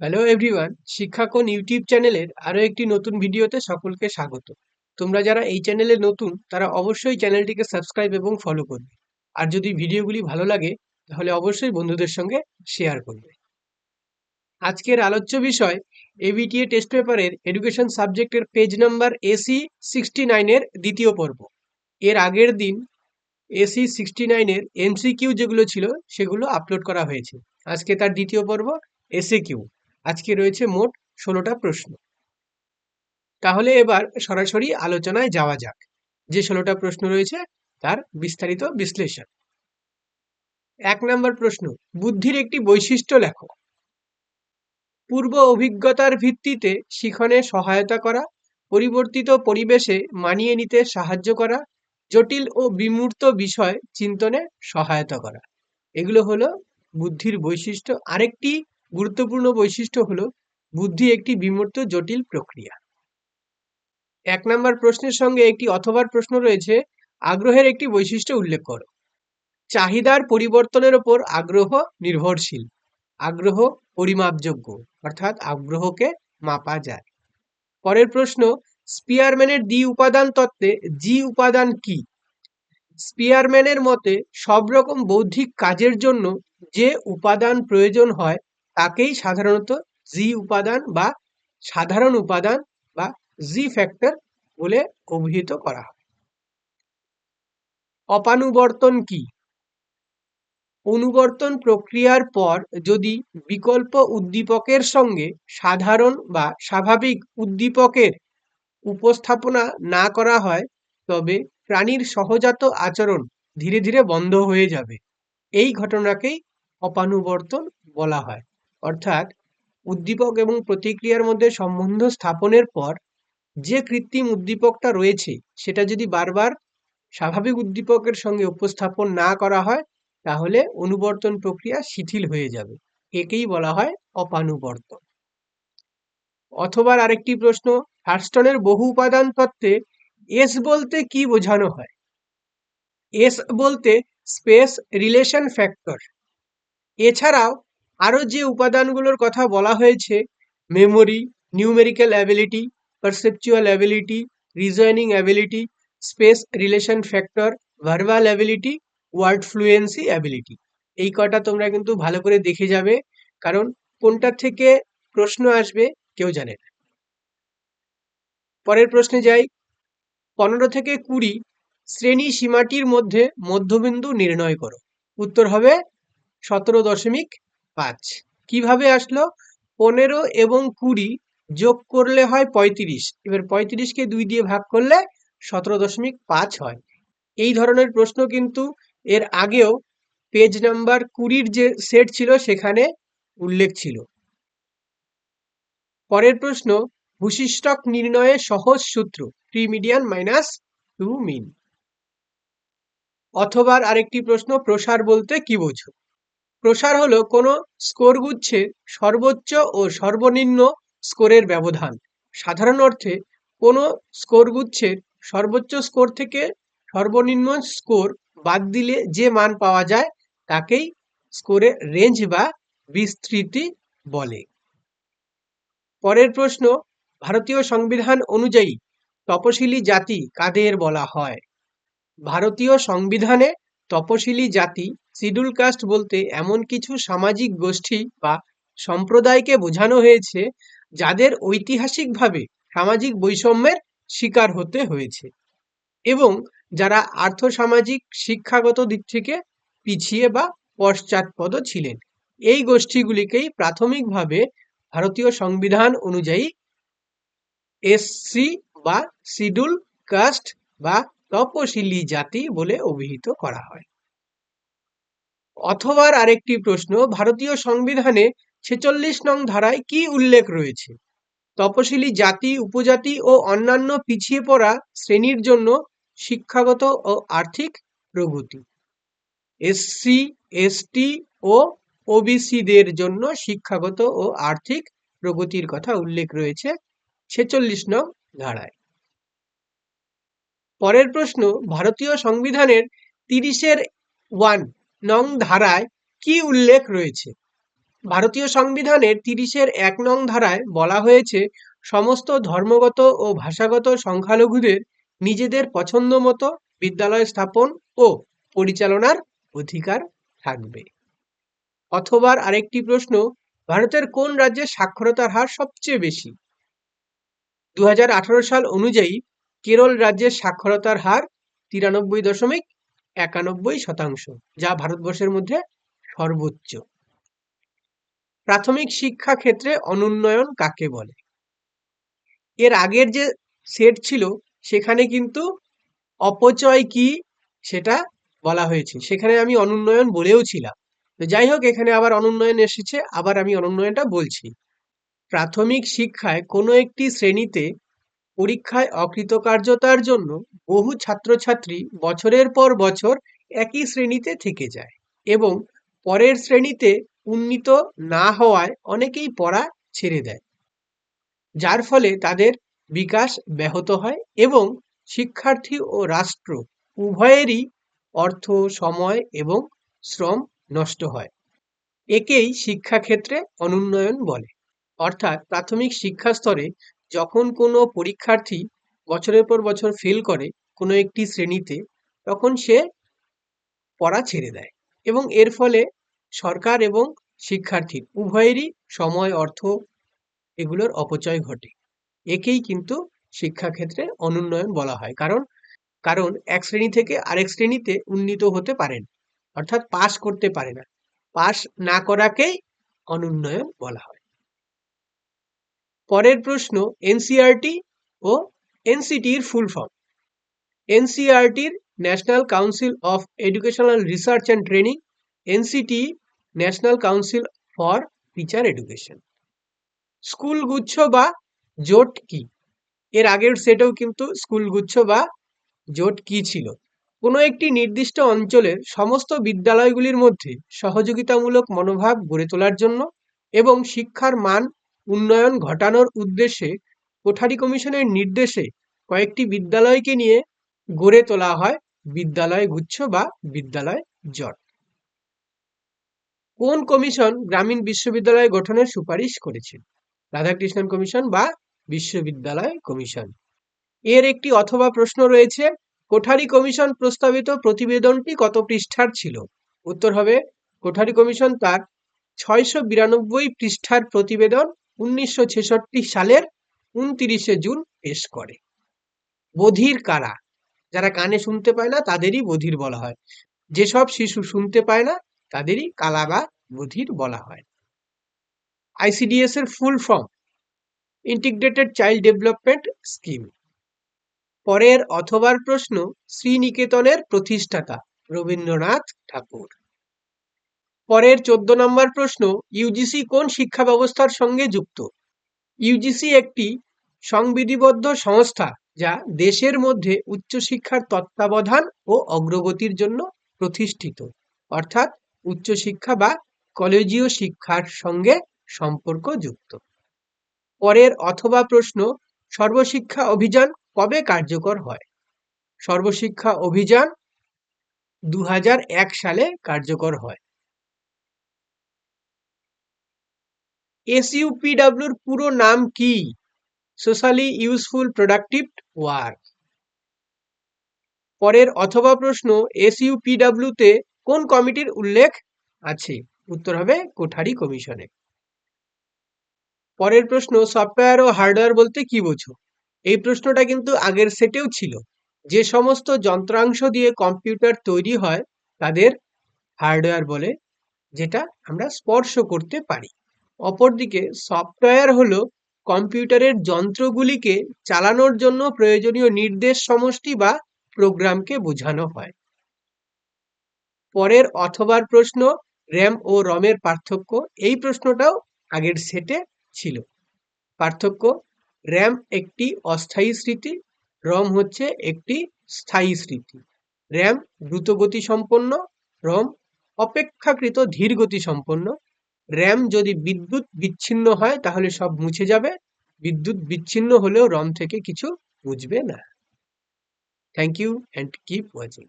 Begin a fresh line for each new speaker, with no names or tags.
Hello everyone শিক্ষাকোণ YouTube চ্যানেলের আরও একটি নতুন ভিডিওতে সকলকে স্বাগত। তোমরা যারা এই চ্যানেলে নতুন, তারা অবশ্যই চ্যানেলটিকে সাবস্ক্রাইব এবং ফলো করবে। আর যদি ভিডিওগুলি ভালো লাগে, তাহলে অবশ্যই বন্ধুদের সঙ্গে শেয়ার করবে। আজকের আলোচ্য বিষয় এবিটিএ টেস্ট পেপারের এডুকেশন সাবজেক্টের পেজ নাম্বার এসি সিক্সটি নাইনের দ্বিতীয় পর্ব। এর আগের দিন এসি সিক্সটি নাইনের এমসিকিউ যেগুলো ছিল, সেগুলো আপলোড করা হয়েছে। আজকে তার দ্বিতীয় পর্ব এসএ কিউ আজকে রয়েছে মোট ষোলোটা প্রশ্ন। তাহলে এবার সরাসরি আলোচনায় যাওয়া যাক। যে ষোলোটা প্রশ্ন রয়েছে, তার বিস্তারিত বিশ্লেষণ। এক নম্বর প্রশ্ন, বুদ্ধির একটি বৈশিষ্ট্য লেখো। পূর্ব অভিজ্ঞতার ভিত্তিতে শিখনে সহায়তা করা, পরিবর্তিত পরিবেশে মানিয়ে নিতে সাহায্য করা, জটিল ও বিমূর্ত বিষয় চিন্তনে সহায়তা করা। এগুলো হলো বুদ্ধির বৈশিষ্ট্য। আরেকটি গুরুত্বপূর্ণ বৈশিষ্ট্য হলো বুদ্ধি একটি বিমূর্ত, জটিল প্রক্রিয়া। এক নম্বর প্রশ্নের সঙ্গে একটি অথবার প্রশ্ন রয়েছে, আগ্রহের একটি বৈশিষ্ট্য উল্লেখ করো। চাহিদার পরিবর্তনের ওপর আগ্রহ নির্ভরশীল, আগ্রহ পরিমাপযোগ্য, অর্থাৎ আগ্রহকে মাপা যায়। পরের প্রশ্ন, স্পিয়ারম্যানের দ্বি উপাদান তত্ত্বে জি উপাদান কি? স্পিয়ারম্যানের মতে সব রকম বৌদ্ধিক কাজের জন্য যে উপাদান প্রয়োজন হয় তাকেই সাধারণত জি উপাদান বা সাধারণ উপাদান বা জি ফ্যাক্টর বলে অভিহিত করা হয়। অপানুবর্তন কি? অনুবর্তন প্রক্রিয়ার পর যদি বিকল্প উদ্দীপকের সঙ্গে সাধারণ বা স্বাভাবিক উদ্দীপকের উপস্থাপনা না করা হয়, তবে প্রাণীর সহজাত আচরণ ধীরে ধীরে বন্ধ হয়ে যাবে। এই ঘটনাকেই অপানুবর্তন বলা হয়। অর্থাৎ উদ্দীপক এবং প্রতিক্রিয়ার মধ্যে সম্বন্ধ স্থাপনের পর যে কৃত্রিম উদ্দীপকটা রয়েছে, সেটা যদি বারবার স্বাভাবিক উদ্দীপকের সঙ্গে উপস্থাপন না করা হয়, তাহলে অনুবর্তন প্রক্রিয়া শিথিল হয়ে যাবে। একেই বলা হয় অপানুবর্তন। অথবা আরেকটি প্রশ্ন, হার্স্টনের বহু উপাদান তত্ত্বে এস বলতে কি বোঝানো হয়? এস বলতে স্পেস রিলেশন ফ্যাক্টর। এছাড়াও আরও যে উপাদানগুলোর কথা বলা হয়েছে memory numerical ability perceptual ability reasoning ability space relation factor verbal ability word fluency ability এই কটা তোমরা কিন্তু ভালো করে দেখে যাবে, কারণ কোনটার থেকে প্রশ্ন আসবে কেউ জানে না। পরের প্রশ্নে যাই। পনেরো থেকে কুড়ি শ্রেণি সীমাটির মধ্যে মধ্যবিন্দু নির্ণয় করো। উত্তর হবে সতেরো দশমিক পাঁচ। কীভাবে আসলো? পনেরো এবং কুড়ি যোগ করলে হয় পঁয়ত্রিশ। এবার পঁয়ত্রিশকে দুই দিয়ে ভাগ করলে সতেরো দশমিক পাঁচ হয়। এই ধরনের প্রশ্ন কিন্তু এর আগেও পেজ নাম্বার কুড়ির যে সেট ছিল সেখানে উল্লেখ ছিল। পরের প্রশ্ন ভূশিষ্টক নির্ণয়ে সহজ সূত্র three median minus two mean. অথবা আরেকটি প্রশ্ন, প্রসার বলতে কি বোঝো? প্রসার হলো কোনো স্কোর গুচ্ছের সর্বোচ্চ ও সর্বনিম্ন স্কোরের ব্যবধান। সাধারণ অর্থে, কোনো স্কোর গুচ্ছের সর্বোচ্চ স্কোর থেকে সর্বনিম্ন স্কোর বাদ দিলে যে মান পাওয়া যায় তাকেই স্কোরের রেঞ্জ বা বিস্তৃতি বলে। পরের প্রশ্ন, ভারতীয় সংবিধান অনুযায়ী তপশিলি জাতি কাদের বলা হয়? ভারতীয় সংবিধানে তপশিলি জাতি শিডিউল কাস্ট বলতে এমন কিছু সামাজিক গোষ্ঠী বা সম্প্রদায়কে বোঝানো হয়েছে যাদের ঐতিহাসিকভাবে সামাজিক বৈষম্যের শিকার হতে হয়েছে এবং যারা আর্থসামাজিক শিক্ষাগত দিক থেকে পিছিয়ে বা পশ্চাৎপদ ছিলেন। এই গোষ্ঠীগুলিকেই প্রাথমিকভাবে ভারতীয় সংবিধান অনুযায়ী এসসি বা শিডিউল কাস্ট বা তপশিলি জাতি বলে অভিহিত করা হয়। অথবা আরেকটি প্রশ্ন, ভারতীয় সংবিধানে ছেচল্লিশ নং ধারায় কি উল্লেখ রয়েছে? তপশিলি জাতি, উপজাতি ও অন্যান্য পিছিয়ে পড়া শ্রেণির জন্য শিক্ষাগত ও আর্থিক প্রগতি। এসসি এসটি ও ওবিসিদের জন্য শিক্ষাগত ও আর্থিক প্রগতির কথা উল্লেখ রয়েছে ছেচল্লিশ নং ধারায়। পরের প্রশ্ন, ভারতীয় সংবিধানের তিরিশের ওয়ান নং ধারায় কি উল্লেখ রয়েছে? ভারতীয় সংবিধানের তিরিশের এক নং ধারায় বলা হয়েছে, সমস্ত ধর্মগত ও ভাষাগত সংখ্যালঘুদের নিজেদের পছন্দ মতো বিদ্যালয় স্থাপন ও পরিচালনার অধিকার থাকবে। অথবা আরেকটি প্রশ্ন, ভারতের কোন রাজ্যে সাক্ষরতার হার সবচেয়ে বেশি? দু হাজার আঠারো সাল অনুযায়ী কেরল রাজ্যের সাক্ষরতার হার তিরানব্বই দশমিক একানব্বই শতাংশ, যা ভারতবর্ষের মধ্যে সর্বোচ্চ। প্রাথমিক শিক্ষা ক্ষেত্রে অনুন্নয়ন কাকে বলে? এর আগের যে সেট ছিল, সেখানে কিন্তু অপচয় কি সেটা বলা হয়েছে। সেখানে আমি অনুন্নয়ন বলেও ছিলাম। তো যাই হোক, এখানে আবার অনুন্নয়ন এসেছে, আবার আমি অনুন্নয়নটা বলছি। প্রাথমিক শিক্ষায় কোনো একটি শ্রেণীতে পরীক্ষায় অকৃতকার্যতার জন্য বহু ছাত্রছাত্রী বছরের পর বছর একই শ্রেণীতে থেকে যায় এবং পরের শ্রেণীতে উন্নীত না হওয়ায় অনেকেই পড়া ছেড়ে দেয়। যার ফলে তাদের বিকাশ ব্যাহত হয় এবং শিক্ষার্থী ও রাষ্ট্র উভয়েরই অর্থ, সময় এবং শ্রম নষ্ট হয়। একেই শিক্ষাক্ষেত্রে অনুন্নয়ন বলে। অর্থাৎ প্রাথমিক শিক্ষা স্তরে যখন কোনো পরীক্ষার্থী বছরের পর বছর ফেল করে কোনো একটি শ্রেণীতে, তখন সে পড়া ছেড়ে দেয় এবং এর ফলে সরকার এবং শিক্ষার্থীর উভয়েরই সময়, অর্থ এগুলোর অপচয় ঘটে। একেই কিন্তু শিক্ষাক্ষেত্রে অনুন্নয়ন বলা হয়। কারণ কারণ এক শ্রেণি থেকে আরেক শ্রেণীতে উন্নীত হতে পারেন অর্থাৎ পাশ করতে পারে না। পাশ না করাকেই অনুন্নয়ন বলা হয়। পরের প্রশ্ন এনসিআরটি ও এনসিটির full form এনসিআরটির national council of educational research and training NCT national council for teacher education school গুচ্ছ বা জোট কি? এর আগের সেটেও কিন্তু স্কুল গুচ্ছ বা জোট কি ছিল? কোনো একটি নির্দিষ্ট অঞ্চলের সমস্ত বিদ্যালয়গুলির মধ্যে সহযোগিতামূলক মনোভাব গড়ে তোলার জন্য এবং শিক্ষার মান উন্নয়ন ঘটানোর উদ্দেশ্যে কোঠারি কমিশনের নির্দেশে কয়েকটি বিদ্যালয়কে নিয়ে গড়ে তোলা হয় বিদ্যালয় গুচ্ছ বা বিদ্যালয় জট। কোন কমিশন গ্রামীণ বিশ্ববিদ্যালয় গঠনের সুপারিশ করেছিল রাধাকৃষ্ণন কমিশন বা বিশ্ববিদ্যালয় কমিশন? এর একটি অথবা প্রশ্ন রয়েছে, কোঠারি কমিশন প্রস্তাবিত প্রতিবেদনটি কত পৃষ্ঠার ছিল? উত্তর হবে, কোঠারি কমিশন তার ছয়শো বিরানব্বই পৃষ্ঠার প্রতিবেদন উনিশশো ছেষট্টি সালের উনতিরিশে জুন পেশ করে। বধির কারা? যারা কানে শুনতে পায় না, তাদেরই বধির বলা হয়। যেসব শিশু শুনতে পায় না, তাদেরই কালা বা বধির বলা হয়। আইসিডিএস এর full form, integrated child development scheme. পরের অথবার প্রশ্ন, শ্রীনিকেতনের প্রতিষ্ঠাতা রবীন্দ্রনাথ ঠাকুর। পরের চোদ্দ নম্বর প্রশ্ন ইউজিসি কোন শিক্ষা ব্যবস্থার সঙ্গে যুক্ত? ইউজিসি একটি সংবিধিবদ্ধ সংস্থা যা দেশের মধ্যে উচ্চশিক্ষার তত্ত্বাবধান ও অগ্রগতির জন্য প্রতিষ্ঠিত। অর্থাৎ উচ্চশিক্ষা বা কলেজীয় শিক্ষার সঙ্গে সম্পর্কযুক্ত। পরের অথবা প্রশ্ন, সর্বশিক্ষা অভিযান কবে কার্যকর হয়? সর্বশিক্ষা অভিযান দু হাজার এক সালে কার্যকর হয়। এসইউপিডাব্লিউর পুরো নাম কি? সোশ্যালি ইউজফুল প্রোডাক্টিভ ওয়ার্ক পরের অথবা প্রশ্ন এসইউপিডাব্লিউতে কোন কমিটির উল্লেখ আছে? উত্তর হবে কোঠারি কমিশনে। পরের প্রশ্ন সফটওয়্যার ও হার্ডওয়্যার বলতে কি বোঝো? এই প্রশ্নটা কিন্তু আগের সেটেও ছিল। যে সমস্ত যন্ত্রাংশ দিয়ে কম্পিউটার তৈরি হয়, তাদের হার্ডওয়্যার বলে, যেটা আমরা স্পর্শ করতে পারি। অপরদিকে সফটওয়্যার হলো কম্পিউটারের যন্ত্রগুলিকে চালানোর জন্য প্রয়োজনীয় নির্দেশ সমষ্টি বা প্রোগ্রামকে বোঝানো হয়। পরের অথবার প্রশ্ন, র্যাম ও রমের পার্থক্য, এই প্রশ্নটাও আগের সেটে ছিল। পার্থক্য, র্যাম একটি অস্থায়ী স্মৃতি, রম হচ্ছে একটি স্থায়ী স্মৃতি। র্যাম দ্রুতগতি সম্পন্ন রম অপেক্ষাকৃত ধীর গতি সম্পন্ন র্যাম যদি বিদ্যুৎ বিচ্ছিন্ন হয়, তাহলে সব মুছে যাবে। বিদ্যুৎ বিচ্ছিন্ন হলেও রম থেকে কিছু মুছবে না। Thank you and keep watching